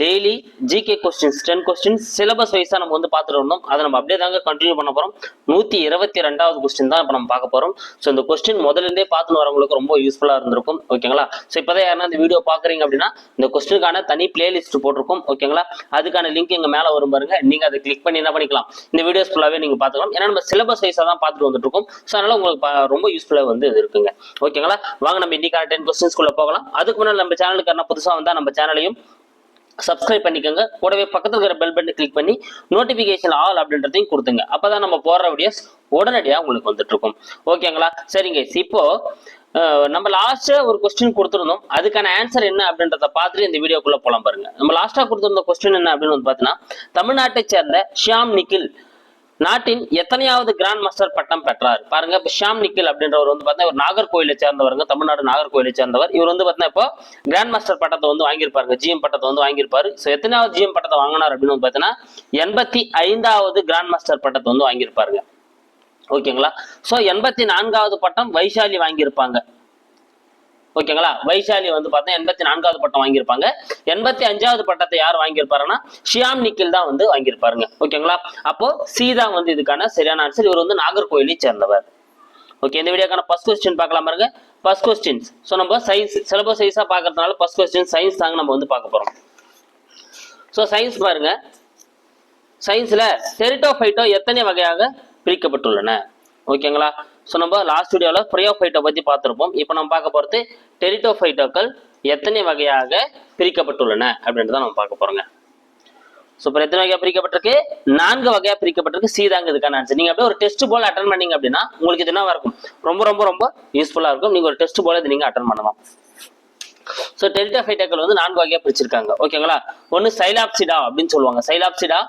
daily GK questions ten questions syllabus வைஸாக நம்ம வந்து பார்த்துட்டு இருந்தோம் அதை நம்ம அப்படியே தாங்க கண்டினியூ பண்ண போகிறோம் நூற்றி இருபத்தி ரெண்டாவது கொஸ்டின் தான் இப்போ நம்ம பார்க்க போகிறோம் ஸோ இந்த கொஸ்டின் முதல்ல இருந்தே பார்த்துன்னு வரவங்களுக்கு ரொம்ப யூஸ்ஃபுல்லாக இருந்திருக்கும். ஓகேங்களா ஸோ இப்போதான் யாருன்னா இந்த வீடியோ பார்க்குறீங்க அப்படின்னா இந்த கொஸ்டினுக்கான தனி பிளேலிஸ்ட் போட்டிருக்கும். ஓகேங்களா அதுக்கான லிங்க் எங்கள் மேலே வரும் பாருங்க. நீங்கள் அதை கிளிக் பண்ணி என்ன பண்ணிக்கலாம்? இந்த வீடியோஸ் ஃபுல்லாவே நீங்கள் பார்த்துக்கலாம். ஏன்னா நம்ம சிலபஸ் வைஸாக தான் பார்த்துட்டு வந்துட்டு இருக்கோம் ஸோ அதனால உங்களுக்கு ரொம்ப யூஸ்ஃபுல்லாக வந்து இது இருக்குங்க. ஓகேங்களா வாங்க நம்ம இன்னைக்கான டென் கொஸ்டின்ஸ்குள்ளே போகலாம். அதுக்கு முன்னாடி நம்ம சேனலுக்கு என்ன புதுசாக வந்தால் நம்ம சேனலையும் சப்ஸ்கிரைப் பண்ணிக்கோங்க. கூடவே பக்கத்துல இருக்கிற பெல் பட்டன் கிளிக் பண்ணி நோட்டிபிகேஷன் ஆல் அப்படின்றதையும் கொடுத்துங்க. அப்பதான் நம்ம போடுற வீடியோஸ் உடனடியாக உங்களுக்கு வந்துட்டு இருக்கும் ஓகேங்களா சரிங்க. இப்போ நம்ம லாஸ்டா ஒரு கொஸ்டின் கொடுத்துருந்தோம். அதுக்கான ஆன்சர் என்ன அப்படின்றத பார்த்துட்டு இந்த வீடியோக்குள்ள போலாம் பாருங்க. நம்ம லாஸ்டா கொடுத்துருந்த கொஸ்டின் என்ன அப்படின்னு வந்து பார்த்தீங்கன்னா தமிழ்நாட்டை சேர்ந்த ஷியாம் நிக்கில் நாட்டின் எத்தனையாவது கிராண்ட் மாஸ்டர் பட்டம் பெற்றார்? பாருங்க இப்போ ஷியாம் நிக்கில் அப்படின்றவர் வந்து பார்த்தா ஒரு நாகர்கோயிலை சேர்ந்தவருங்க தமிழ்நாடு நாகர்கோயிலை சேர்ந்தவர். இவர் வந்து பார்த்தீங்கன்னா இப்போ கிராண்ட் மாஸ்டர் பட்டத்தை வந்து வாங்கியிருப்பாருங்க ஜிஎம் பட்டத்தை வந்து வாங்கியிருப்பாரு. ஸோ எத்தனையாவது ஜிஎம் பட்டத்தை வாங்கினார் அப்படின்னு வந்து பார்த்தீங்கன்னா எண்பத்தி ஐந்தாவது கிராண்ட் மாஸ்டர் பட்டத்தை வந்து வாங்கியிருப்பாருங்க. ஓகேங்களா? ஸோ எண்பத்தி நான்காவது பட்டம் வைஷாலி வாங்கியிருப்பாங்க. ஓகேங்களா? வைஷாலி வந்து பார்த்தா எண்பத்தி நான்காவது பட்டம் வாங்கியிருப்பாங்க. எண்பத்தி அஞ்சாவது பட்டத்தை யார் வாங்கியிருப்பாருன்னா ஷியாம் நிக்கில் தான் வந்து வாங்கியிருப்பாருங்க. ஓகேங்களா? அப்போ சீதா வந்து இதுக்கான சரியான ஆன்சர் இவர் வந்து நாகர்கோயிலை சேர்ந்தவர். ஓகே இந்த வீடியோக்கான ஃபர்ஸ்ட் கொஸ்டின் பார்க்கலாம் பாருங்க. ஃபர்ஸ்ட் கொஸ்டின்ஸ் ஸோ நம்ம சயின்ஸ் சிலபஸ் சைஸாக பார்க்கறதுனால ஃபர்ஸ்ட் கொஸ்டின் சயின்ஸ் தாங்க நம்ம வந்து பார்க்க போகிறோம் ஸோ சயின்ஸ் பாருங்க. சயின்ஸில் டெரிட்டோஃபைட்டோ எத்தனை வகையாக பிரிக்கப்பட்டுள்ளன? ஓகேங்களா? ஸோ நம்ம லாஸ்ட் வீடியோவில் ப்ரியோஃபைட்டோ பற்றி பார்த்துருப்போம். இப்போ நம்ம பார்க்க போகிறது டெரிட்டோஃபைட்டோக்கள் எத்தனை வகையாக பிரிக்கப்பட்டுள்ளன அப்படின்றத நம்ம பார்க்க போகிறோங்க ஸோ இப்போ எத்தனை வகையாக பிரிக்கப்பட்டிருக்கு? நான்கு வகையாக பிரிக்கப்பட்டிருக்கு. சீதாங்க இதுக்கான ஆன்சர் நீங்கள் அப்படியே ஒரு டெஸ்ட் போல் அட்டன் பண்ணீங்க அப்படின்னா உங்களுக்கு இது என்ன இருக்கும் ரொம்ப ரொம்ப ரொம்ப யூஸ்ஃபுல்லாக இருக்கும். நீங்கள் ஒரு டெஸ்ட் போல இது நீங்கள் அட்டன் பண்ணலாம். ஸோ டெல்டாஃபைட்டாக்கள் வந்து நான்கு வகையாக பிரிச்சிருக்காங்க. ஓகேங்களா ஒன்று சைலாப்சிடா அப்படின்னு சொல்லுவாங்க. சைலாப்சிடா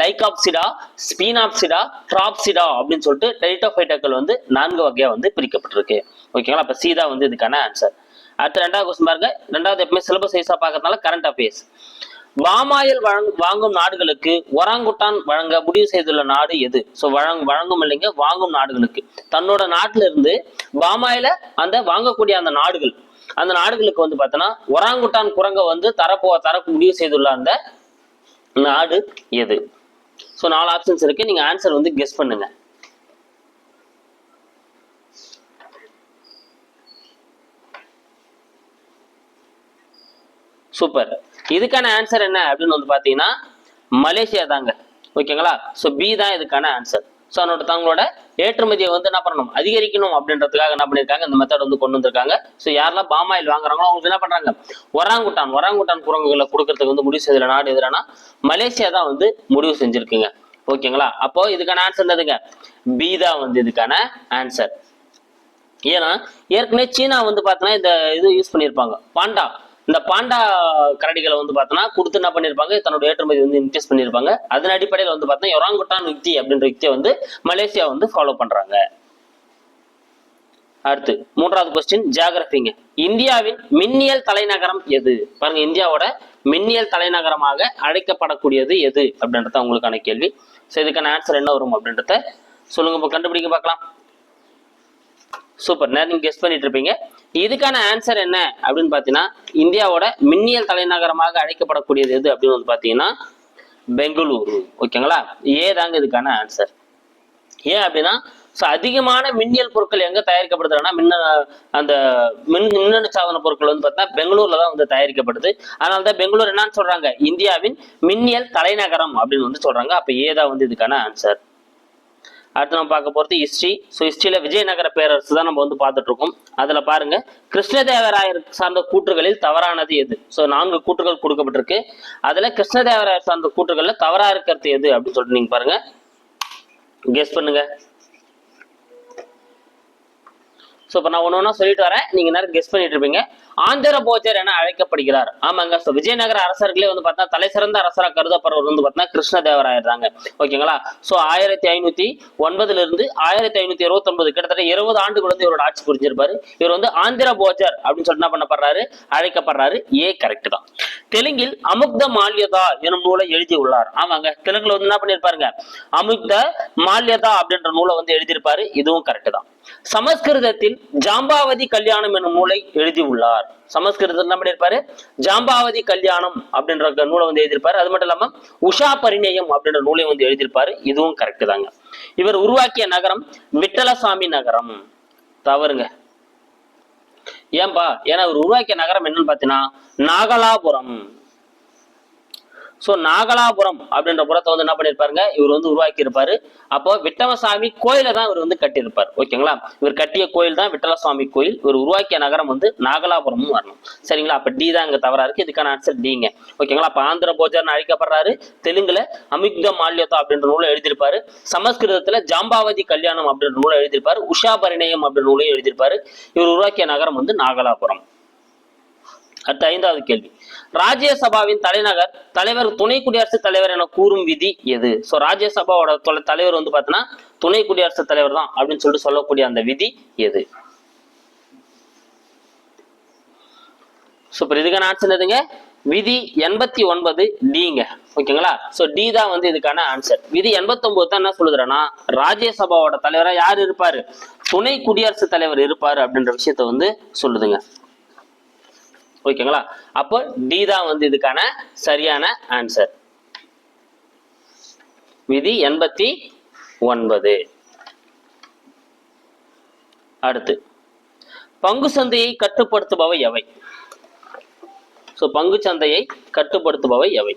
லைகாப்சிடா ஸ்பீனாப்சிடா ட்ராப்சிடா அப்படின்னு சொல்லிட்டு டெல்டாஃபைட்டாக்கள் வந்து நான்கு வகையாக வந்து பிரிக்கப்பட்டிருக்கு. ஓகேங்களா அப்போ சீதா வந்து இதுக்கான ஆன்சர் அடுத்து ரெண்டாவது கொஸ்டின் பாருங்க. ரெண்டாவது எப்பவுமே சிலபஸ் சைஸாக பார்க்கறதுனால கரண்ட் அஃபேர்ஸ் பாமாயில் வழங் வாங்கும் நாடுகளுக்கு ஒராங்குட்டான் வழங்க முடிவு செய்துள்ள நாடு எது? ஸோ வழங் வழங்கும் இல்லைங்க வாங்கும் நாடுகளுக்கு. தன்னோட நாட்டுல இருந்து பாமாயில அந்த வாங்கக்கூடிய அந்த நாடுகள் அந்த நாடுகளுக்கு வந்து பார்த்தோன்னா ஒராங்குட்டான் குரங்க வந்து தரப்போ தரப்பு முடிவு செய்துள்ள அந்த நாடு எது? ஸோ நாலு ஆப்ஷன்ஸ் இருக்கு. நீங்க ஆன்சர் வந்து கெஸ் பண்ணுங்க. சூப்பர் இதுக்கான ஆன்சர் என்ன அப்படின்னு வந்து பார்த்தீங்கன்னா மலேசியா தாங்க. ஓகேங்களா ஸோ பி தான் இதுக்கான ஆன்சர் ஸோ அதனோட தங்களோட ஏற்றுமதியை வந்து என்ன பண்ணணும்? அதிகரிக்கணும் அப்படின்றதுக்காக என்ன பண்ணியிருக்காங்க இந்த மெத்தட் வந்து கொண்டு வந்திருக்காங்க. ஸோ யாரெல்லாம் பாமாயில் வாங்குறாங்களோ அவங்க என்ன பண்றாங்க? ஒராங்குட்டான் ஒராங்குட்டான் குரங்குகளை கொடுக்கறதுக்கு வந்து முடிவு செய்த நாடு எதுனா மலேசியா தான் வந்து முடிவு செஞ்சிருக்குங்க. ஓகேங்களா? அப்போ இதுக்கான ஆன்சர் என்னதுங்க? பி தான் வந்து இதுக்கான ஆன்சர் ஏன்னா ஏற்கனவே சீனா வந்து பார்த்தோன்னா இந்த இது யூஸ் பண்ணியிருப்பாங்க. பாண்டா. இந்த பாண்டா கரடிகளை வந்து பார்த்தோன்னா கொடுத்து என்ன பண்ணியிருப்பாங்க? தன்னோட ஏற்றுமதி வந்து இன்க்ரீஸ் பண்ணியிருப்பாங்க. அதன் அடிப்படையில் வந்து பார்த்தோன்னா யொராங்குட்டான் யுக்தி அப்படின்ற யுக்தியை வந்து மலேசியா வந்து ஃபாலோ பண்றாங்க. அடுத்து மூன்றாவது கொஸ்டின் ஜியாகிரபிங்க இந்தியாவின் மின்னியல் தலைநகரம் எது? பாருங்க இந்தியாவோட மின்னியல் தலைநகரமாக அழைக்கப்படக்கூடியது எது? அப்படின்றத உங்களுக்கான கேள்வி. ஸோ இதுக்கான ஆன்சர் என்ன வரும் அப்படின்றத சொல்லுங்க. கண்டுபிடிக்க பார்க்கலாம். சூப்பர் நேரம் நீங்க கெஸ்ட் பண்ணிட்டு இருப்பீங்க இதுக்கான ஆன்சர் என்ன? அப்படின்னு பார்த்தீங்கன்னா இந்தியாவோட மின்னியல் தலைநகரமாக அழைக்கப்படக்கூடியது எது அப்படின்னு வந்து பார்த்தீங்கன்னா பெங்களூரு. ஓகேங்களா? ஏ தாங்க இதுக்கான ஆன்சர் ஏன் அப்படின்னா ஸோ அதிகமான மின்னியல் பொருட்கள் எங்க தயாரிக்கப்படுதுன்னா மின்ன அந்த மின் மின்னணு சாதன பொருட்கள் வந்து பார்த்தீங்கன்னா பெங்களூர்ல தான் வந்து தயாரிக்கப்படுது. அதனால தான் பெங்களூர் என்னன்னு சொல்றாங்க? இந்தியாவின் மின்னியல் தலைநகரம் அப்படின்னு வந்து சொல்றாங்க. அப்ப ஏதா வந்து இதுக்கான ஆன்சர் அடுத்து நம்ம பார்க்க போகிறது ஹிஸ்ட்ரி ஸோ ஹிஸ்ட்ரியில் விஜயநகர பேரரசு தான் நம்ம வந்து பார்த்துட்டு இருக்கோம் அதில் பாருங்கள் கிருஷ்ணதேவராயர் சார்ந்த கூற்றுகளில் தவறானது எது? ஸோ நான்கு கூற்றுகள் கொடுக்கப்பட்டிருக்கு. அதில் கிருஷ்ணதேவராயர் சார்ந்த கூற்றுகளில் தவறாக இருக்கிறது எது அப்படின்னு சொல்லிட்டு நீங்கள் பாருங்கள் கெஸ் பண்ணுங்கள் ஸோ இப்போ நான் ஒன்று ஒன்றா சொல்லிட்டு வரேன். நீங்க நேரம் கெஸ்ட் பண்ணிட்டு இருப்பீங்க. ஆந்திர போஜர் என அழைக்கப்படுகிறார். ஆமாங்க. ஸோ விஜயநகர அரசர்களே வந்து பார்த்தா தலை சிறந்த அரசராக கருதப்படுறவர் வந்து பார்த்தா கிருஷ்ணதேவராயர் தாங்க ஓகேங்களா ஸோ ஆயிரத்தி ஐநூத்தி ஒன்பதுல இருந்து ஆயிரத்தி ஐநூத்தி இருபத்தொன்பது கிட்டத்தட்ட இருபது ஆண்டுகள் வந்து இவரோட ஆட்சி புரிஞ்சிருப்பாரு. இவர் வந்து ஆந்திர போஜர் அப்படின்னு சொல்லிட்டு என்ன பண்ணப்படுறாரு? அழைக்கப்படுறாரு. ஏ கரெக்ட் தான். தெலுங்கில் அமுக்த மால்யதா எனும் நூலை எழுதியுள்ளார். ஆமாங்க தெலுங்குல வந்து என்ன பண்ணியிருப்பாருங்க? அமுக்த மால்யதா அப்படின்ற நூலை வந்து எழுதியிருப்பாரு. இதுவும் கரெக்ட் தான். சமஸ்கிருதத்தில் ஜாம்பாவதி கல்யாணம் என்னும் நூலை எழுதியுள்ளார். சமஸ்கிருதத்தில் என்ன பண்ணியிருப்பாரு? ஜாம்பாவதி கல்யாணம் அப்படின்ற நூலை வந்து எழுதியிருப்பாரு. அது மட்டும் இல்லாம உஷா பரிணயம் அப்படின்ற நூலை வந்து எழுதியிருப்பாரு. இதுவும் கரெக்ட் தாங்க. இவர் உருவாக்கிய நகரம் விட்டலசாமி நகரம். தவறுங்க. ஏன்பா? ஏன்னா இவர் உருவாக்கிய நகரம் என்னன்னு பாத்தீங்கன்னா நாகலாபுரம். சோ நாகலாபுரம் அப்படின்ற புறத்தை வந்து என்ன பண்ணிருப்பாருங்க? இவர் வந்து உருவாக்கி இருப்பாரு அப்போ விட்டவசாமி கோயிலை தான் இவர் வந்து கட்டியிருப்பார். ஓகேங்களா? இவர் கட்டிய கோயில் தான் விட்டலசாமி கோயில். இவர் உருவாக்கிய நகரம் வந்து நாகலாபுரமும் வரணும். சரிங்களா? அப்ப டி தான் இங்க தவறா இருக்கு. இதுக்கான ஆன்சர் டிங்க ஓகேங்களா? அப்ப ஆந்திர போஜர்னு அழைக்கப்படுறாரு. தெலுங்குல அமிக்த மால்யதா அப்படின்ற நூலை எழுதியிருப்பாரு. சமஸ்கிருதத்துல ஜாம்பாவதி கல்யாணம் அப்படின்ற நூலை எழுதியிருப்பாரு. உஷா பரிணயம் அப்படின்ற நூலையும் எழுதியிருப்பாரு. இவர் உருவாக்கிய நகரம் வந்து நாகலாபுரம். அடுத்த ஐந்தாவது கேள்வி. ராஜ்யசபாவின் தலைநகர் தலைவர் துணை குடியரசுத் தலைவர் என கூறும் விதி எது? சோ ராஜ்யசபாவோட தலைவர் வந்து பாத்தீங்கன்னா துணை குடியரசுத் தலைவர் தான் அப்படின்னு சொல்லிட்டு சொல்லக்கூடிய அந்த விதி எது? சூப்பர் இதுக்கான ஆன்சர் எதுங்க விதி எண்பத்தி ஒன்பது டிங்க ஓகேங்களா சோ டி தான் வந்து இதுக்கான ஆன்சர் விதி எண்பத்தி ஒன்பது தான் என்ன சொல்லுதுன்னா ராஜ்யசபாவோட தலைவரா யார் இருப்பாரு? துணை குடியரசுத் தலைவர் இருப்பாரு அப்படின்ற விஷயத்த வந்து சொல்லுதுங்க. ஓகேங்களா? அப்போ டி தான் வந்து இதுக்கான சரியான ஆன்சர் விதி எண்பத்தி ஒன்பது. அடுத்து பங்கு சந்தையை கட்டுப்படுத்துபவை எவை? சோ பங்கு சந்தையை கட்டுப்படுத்துபவை எவை?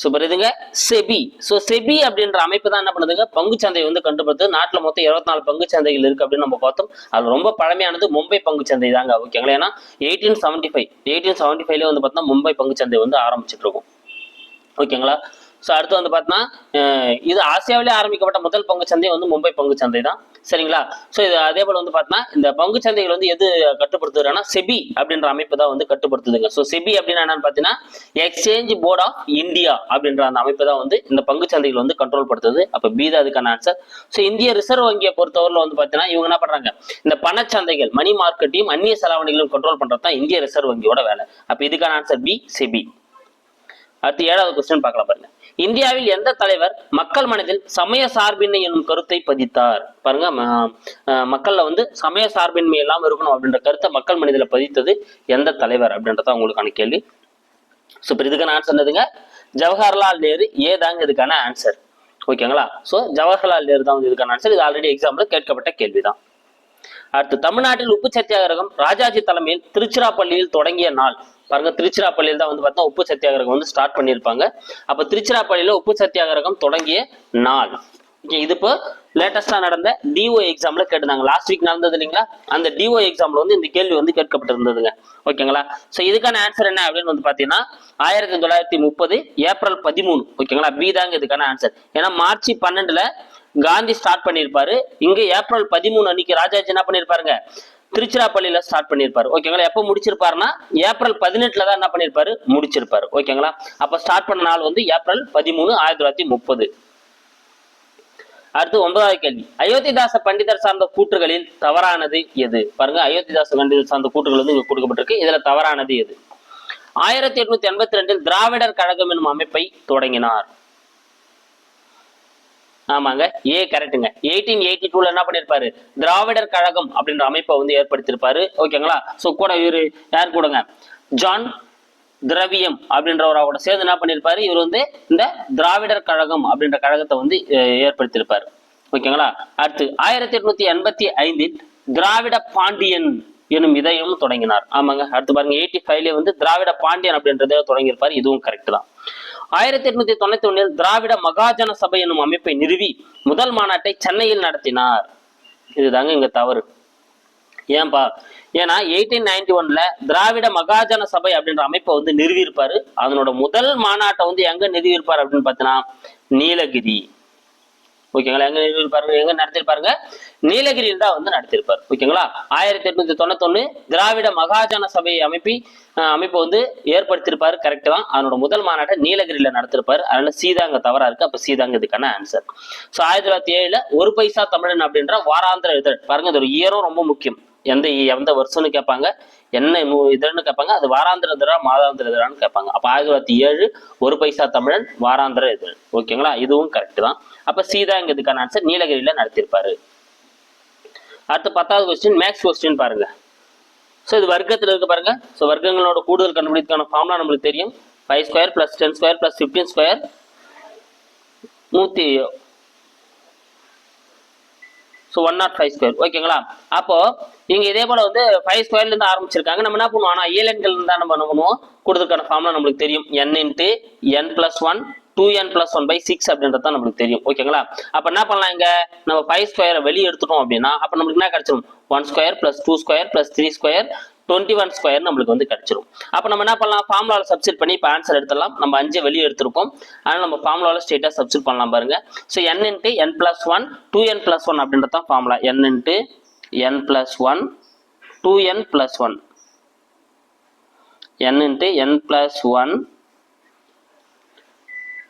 சூப்பர் இதுங்க செபி. சோ செபி அப்படின்ற அமைப்பு தான் என்ன பண்ணுதுங்க? பங்கு சந்தையை வந்து கண்டுபிடித்து நாட்டுல மொத்தம் இருபத்தி நாலு பங்கு சந்தைகள் இருக்கு அப்படின்னு நம்ம பார்த்தோம். அது ரொம்ப பழமையானது மும்பை பங்கு சந்தை தாங்க ஓகேங்களா? ஏன்னா eighteen seventy five eighteen seventy ஃபைவ்ல வந்து பார்த்தோம்னா மும்பை பங்கு சந்தை வந்து ஆரம்பிச்சிட்டு இருக்கும். ஓகேங்களா? ஸோ அடுத்து வந்து பார்த்தோன்னா இது ஆசியாவிலே ஆரம்பிக்கப்பட்ட முதல் பங்கு சந்தை வந்து மும்பை பங்கு சந்தை தான். சரிங்களா? ஸோ இது அதே போல் வந்து பார்த்தோன்னா இந்த பங்கு சந்தைகள் வந்து எது கட்டுப்படுத்துதுன்னா செபி அப்படின்ற அமைப்பு தான் வந்து கட்டுப்படுத்துதுங்க. ஸோ செபி அப்படின்னா என்னன்னு பார்த்தீங்கன்னா எக்ஸ்சேஞ்ச் போர்ட் ஆஃப் இந்தியா அப்படின்ற அந்த அமைப்பு தான் வந்து இந்த பங்கு சந்தைகள் வந்து கண்ட்ரோல் படுத்துது. அப்போ பி தான் அதுக்கான ஆன்சர் ஸோ இந்திய ரிசர்வ் வங்கியை பொறுத்தவரையில் வந்து பார்த்தீங்கன்னா இவங்க என்ன பண்ணுறாங்க இந்த பணச்சந்தைகள் மணி மார்க்கெட்டையும் அந்நிய செலாவணிகளையும் கண்ட்ரோல் பண்ணுறது தான் இந்திய ரிசர்வ் வங்கியோட வேலை. அப்போ இதுக்கான ஆன்சர் பி செபி. அடுத்து ஏழாவது கொஸ்டின் பார்க்கலாம் பாருங்க. இந்தியாவில் எந்த தலைவர் மக்கள் மனதில் சமய சார்பின்மை என்னும் கருத்தை பதித்தார்? பாருங்க மக்கள்ல வந்து சமய சார்பின்மை எல்லாம் இருக்கணும் அப்படின்ற கருத்தை மக்கள் மனதில் பதித்தது எந்த தலைவர் அப்படின்றத உங்களுக்கான கேள்வி. சூப்பர் இதுக்கான ஆன்சர் என்னதுங்க? ஜவஹர்லால் நேரு ஏதாங்க இதுக்கான ஆன்சர் ஓகேங்களா ஸோ ஜவஹர்லால் நேரு தான் வந்து இதுக்கான ஆன்சர் இது ஆல்ரெடி எக்ஸாம்ல கேட்கப்பட்ட கேள்விதான். அடுத்து தமிழ்நாட்டில் உப்பு சத்தியாகிரகம் ராஜாஜி தலைமையில் திருச்சிராப்பள்ளியில் தொடங்கிய நாள். பாருங்க திருச்சிராப்பள்ளியில் தான் வந்து பார்த்தா உப்பு சத்தியாகிரகம் வந்து ஸ்டார்ட் பண்ணியிருப்பாங்க. அப்ப திருச்சிராப்பள்ளியில உப்பு சத்தியாகிரகம் தொடங்கிய நாள். இது இப்போ லேட்டஸ்டா நடந்த டிஓ எக்ஸாம்ல கேட்டிருந்தாங்க. லாஸ்ட் வீக் நடந்தது இல்லைங்களா? அந்த டிஓ எக்ஸாம்ல வந்து இந்த கேள்வி வந்து கேட்கப்பட்டிருந்ததுங்க. ஓகேங்களா சோ இதுக்கான ஆன்சர் என்ன அப்படின்னு வந்து பாத்தீங்கன்னா ஆயிரத்தி தொள்ளாயிரத்தி முப்பது ஏப்ரல் பதிமூணு. ஓகேங்களா பி தாங்க இதுக்கான ஆன்சர் ஏன்னா மார்ச் பன்னெண்டுல காந்தி ஸ்டார்ட் பண்ணியிருப்பாரு. இங்க ஏப்ரல் பதிமூணு அன்னைக்கு ராஜாஜி என்ன பண்ணியிருப்பாருங்க? திருச்சிராப்பள்ளியில ஸ்டார்ட் பண்ணியிருப்பாரு. ஓகேங்களா எப்போ முடிச்சிருப்பாருன்னா ஏப்ரல் பதினெட்டுல தான் என்ன பண்ணியிருப்பாரு? முடிச்சிருப்பாரு. ஓகேங்களா அப்ப ஸ்டார்ட் பண்ண நாள் வந்து ஏப்ரல் பதிமூணு ஆயிரத்தி தொள்ளாயிரத்தி முப்பது. அடுத்து ஒன்பதாவது கேள்வி. அயோத்திதாச பண்டிதர் சார்ந்த கூற்றுகளில் தவறானது எது? பாருங்க அயோத்திதாச பண்டிதர் சார்ந்த கூற்றுகள் வந்து இங்க கொடுக்கப்பட்டிருக்கு. இதுல தவறானது எது? ஆயிரத்தி எட்நூத்தி எண்பத்தி ரெண்டில் திராவிடர் கழகம் என்னும் அமைப்பை தொடங்கினார். ஆமாங்க ஏ கரெக்டுங்க எயிட்டீன் எயிட்டி டூல என்ன பண்ணிருப்பாரு? திராவிடர் கழகம் அப்படின்ற அமைப்பை வந்து ஏற்படுத்தியிருப்பாரு ஓகேங்களா சோ கூட இவரு யார் கூடங்க? ஜான் திரவியம் அப்படின்றவரோட சேர்ந்து என்ன பண்ணியிருப்பாரு? இவர் வந்து இந்த திராவிடர் கழகம் அப்படின்ற கழகத்தை வந்து ஏற்படுத்தியிருப்பார் ஏற்படுத்தியிருப்பாரு. ஓகேங்களா? அடுத்து ஆயிரத்தி எட்நூத்தி எண்பத்தி ஐந்தில் திராவிட பாண்டியன் எனும் இதயம் தொடங்கினார். ஆமாங்க. அடுத்து பாருங்க எயிட்டி ஃபைவ்ல வந்து திராவிட பாண்டியன் அப்படின்றத தொடங்கியிருப்பார். இதுவும் கரெக்ட் தான். ஆயிரத்தி எட்நூத்தி தொண்ணூத்தி ஒண்ணில் திராவிட மகாஜன சபை எனும் அமைப்பை நிறுவி முதல் மாநாட்டை சென்னையில் நடத்தினார். இதுதாங்க இங்க தவறு. ஏன்பா? ஏன்னா எயிட்டீன் நைன்டி ஒன்ல திராவிட மகாஜன சபை அப்படின்ற அமைப்பை வந்து நிறுவியிருப்பாரு. அதனோட முதல் மாநாட்டை வந்து எங்க நிறுவியிருப்பார் அப்படின்னு பார்த்தீங்கன்னா நீலகிரி. ஓகேங்களா? எங்க நிறுவியிருப்பாரு? எங்க நடத்திருப்பாருங்க நீலகிரியில் தான் வந்து நடத்திருப்பார் ஓகேங்களா? ஆயிரத்தி எட்நூத்தி தொண்ணூத்தொன்னு திராவிட மகாஜன சபை அமைப்பி அமைப்பு வந்து ஏற்படுத்தியிருப்பாரு. கரெக்ட் தான். அதனோட முதல் மாநாட்டை நீலகிரியில நடத்திருப்பாரு அதனால சீதாங்க தவறா இருக்கு. அப்ப சீதாங்க இதுக்கான ஆன்சர் ஸோ ஆயிரத்தி தொள்ளாயிரத்தி ஏழுல ஒரு பைசா தமிழன் அப்படின்ற வாராந்திர இதழ் பாருங்க இது ஒரு இயரும் ரொம்ப முக்கியம். எந்த எந்த வருஷம்னு கேட்பாங்க என்ன நூ- இதழ்னு கேட்பாங்க அது வாராந்திர இதழா மாதாந்திர இதழான்னு கேட்பாங்க. அப்போ ஆயிரத்தி தொள்ளாயிரத்தி ஏழு ஒரு பைசா தமிழன் வாராந்திர இதழ். ஓகேங்களா? இதுவும் கரெக்ட் தான். அப்போ சீதா இங்க இதுக்கான ஆன்சர் நீலகிரியில நடத்தியிருப்பாரு. அடுத்து பத்தாவது கொஸ்டின் மேக்ஸ் கொஸ்டின் பாருங்க. ஸோ இது வர்க்கத்தில் இருக்க பாருங்க. ஸோ வர்க்கங்களோட கூடுதல் கண்டுபிடிக்கான ஃபார்ம்லாம் நம்மளுக்கு தெரியும். Five square plus ten square plus fifteen square நூற்றி so one naught five square ஓகேங்களா அப்போ இங்க இதே போல வந்து ஃபைவ் ஸ்கொயர்லேருந்து ஆரம்பிச்சிருக்காங்க. நம்ம என்ன பண்ணுவோம்? ஆனால் ஏழெண்கள் தான் நம்ம என்ன பண்ணுவோம்? கொடுத்துருக்கான ஃபார்ம்லாம் நம்மளுக்கு தெரியும். N into N plus one two N plus one by six அப்படின்றது தான் நம்மளுக்கு தெரியும். ஓகேங்களா அப்போ என்ன பண்ணலாம் இங்க? நம்ம ஃபைவ் ஸ்கொயரை வெளியே எடுத்துட்டோம் அப்படின்னா அப்போ நம்மளுக்கு என்ன கிடைச்சிடும் one square plus two square plus three square twenty one square நம்மளுக்கு வந்து கிடைச்சிரும். அப்போ நம்ம என்ன பண்ணலாம்? ஃபார்முலாவில் சப்ஸ்டிட் பண்ணி இப்போ ஆன்சர் எடுத்துடலாம். நம்ம அஞ்சு வெளியே எடுத்திருக்கோம் அதனால் நம்ம ஃபார்முலாவில் ஸ்ட்ரெயிட்டாக சப்ஸ்டிட் பண்ணலாம் பாருங்க. So N into N plus one two N plus one அப்படின்றது தான் formula N into N plus one two N plus one N into N plus one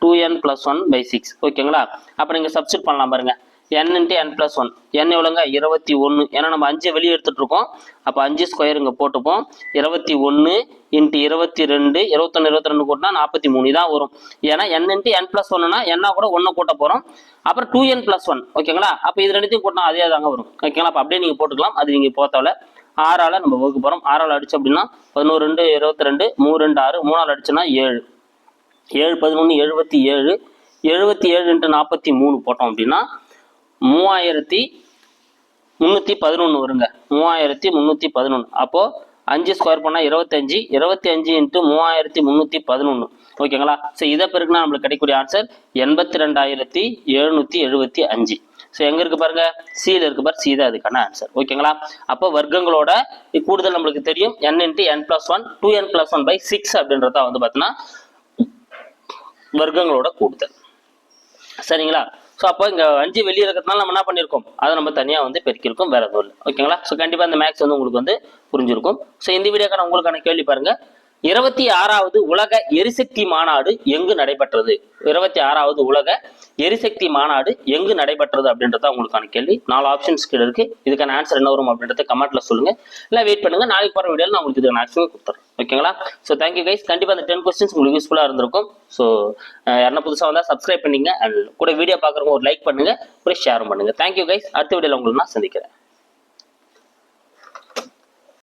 two N plus one by six ஓகேங்களா அப்போ நீங்கள் substitute பண்ணலாம் பாருங்கள் N into N plus one N எவ்வளோங்க இருபத்தி ஒன்று ஏன்னா நம்ம அஞ்சு வெளியே எடுத்துகிட்ருக்கோம் அப்போ அஞ்சு ஸ்கொயர் இங்கே போட்டுப்போம். இருபத்தி ஒன்று இன்ட்டு இருபத்தி ரெண்டு இருபத்தொன்று இருபத்தி ரெண்டு கூட்டினா நாற்பத்தி மூணு. தான் வரும். ஏன்னா என் இன்ட்டு என் ப்ளஸ் ஒன்னுனா என்ன கூட ஒன்று கூட்ட போகிறோம் அப்புறம் டூ என் ப்ளஸ் ஒன் ஓகேங்களா? அப்போ இது ரெண்டுத்தையும் கூட்டினா அதே தாங்க வரும். ஓகேங்களா? அப்போ அப்படியே நீங்கள் போட்டுக்கலாம். அது நீங்கள் போத்தவல ஆறால் நம்ம வகுக்க போகிறோம் ஆறால் அடிச்சு அப்படின்னா பதினோரு ரெண்டு இருபத்தி ரெண்டு மூணு ரெண்டு ஆறு மூணால் அடிச்சோன்னா ஏழு. ஏழு பதினொன்று எழுபத்தி ஏழு எழுபத்தி ஏழு இன்ட்டு நாற்பத்தி மூணு போட்டோம் அப்படின்னா மூவாயிரத்தி முந்நூற்றி பதினொன்று வருங்க. மூவாயிரத்தி முந்நூற்றி பதினொன்று அப்போது அஞ்சு ஸ்கொயர் பண்ணால் இருபத்தஞ்சு இருபத்தி அஞ்சு இன்ட்டு மூவாயிரத்தி முந்நூற்றி பதினொன்று ஓகேங்களா ஸோ இதை பிறகுனா நம்மளுக்கு கிடைக்கக்கூடிய ஆன்சர் எண்பத்தி ரெண்டாயிரத்தி எழுநூற்றி எழுபத்தி அஞ்சு. ஸோ எங்கே இருக்கு பாருங்க? சியில் இருக்கு பாரு சி தான் அதுக்கான ஆன்சர் ஓகேங்களா அப்போ வர்க்கங்களோட கூடுதல் நம்மளுக்கு தெரியும். N into N plus one two N plus one by six அப்படின்றத வந்து பார்த்தீங்கன்னா வர்க்கங்களோட கூடுதல். சரிங்களா? ஸோ அப்போ இங்கே அஞ்சு வெளியே இருக்கிறதுனால நம்ம என்ன பண்ணியிருக்கோம் அதை நம்ம தனியாக வந்து பெருக்கியிருக்கோம் வேற எதுவும் இல்லை. ஓகேங்களா ஸோ கண்டிப்பாக இந்த மேக்ஸ் வந்து உங்களுக்கு வந்து புரிஞ்சிருக்கும். ஸோ இந்த வீடியோக்கான உங்களுக்கான கேள்வி பாருங்க. இருபத்தி ஆறாவது உலக எரிசக்தி மாநாடு எங்கு நடைபெற்றது? இருபத்தி ஆறாவது உலக எரிசக்தி மாநாடு எங்கு நடைபெற்றது அப்படின்றத உங்களுக்கான கேள்வி. நாலு ஆப்ஷன்ஸ் கீழே இருக்கு. இதுக்கான ஆன்சர் என்ன வரும் அப்படின்றத கமெண்ட்ல சொல்லுங்க. இல்லை வெயிட் பண்ணுங்க. நாளைக்கு போகிற வீடியோ நான் உங்களுக்கு இதுக்கான ஆன்சர் கொடுத்துறேன். ஓகேங்களா ஸோ தேங்க்யூ கைஸ் கண்டிப்பாக அந்த டென் கொஸ்டின்ஸ் உங்களுக்கு யூஸ்ஃபுல்லாக இருந்திருக்கும். ஸோ யாரா புதுசாக வந்தால் சப்ஸ்கிரைப் பண்ணிங்க. அண்ட் கூட வீடியோ பார்க்குறவங்க ஒரு லைக் பண்ணுங்க. ஒரு ஷேரும் பண்ணுங்க. தேங்க்யூ கைஸ் அடுத்த வீடியோவில் உங்களுக்கு நான் சந்திக்கிறேன்.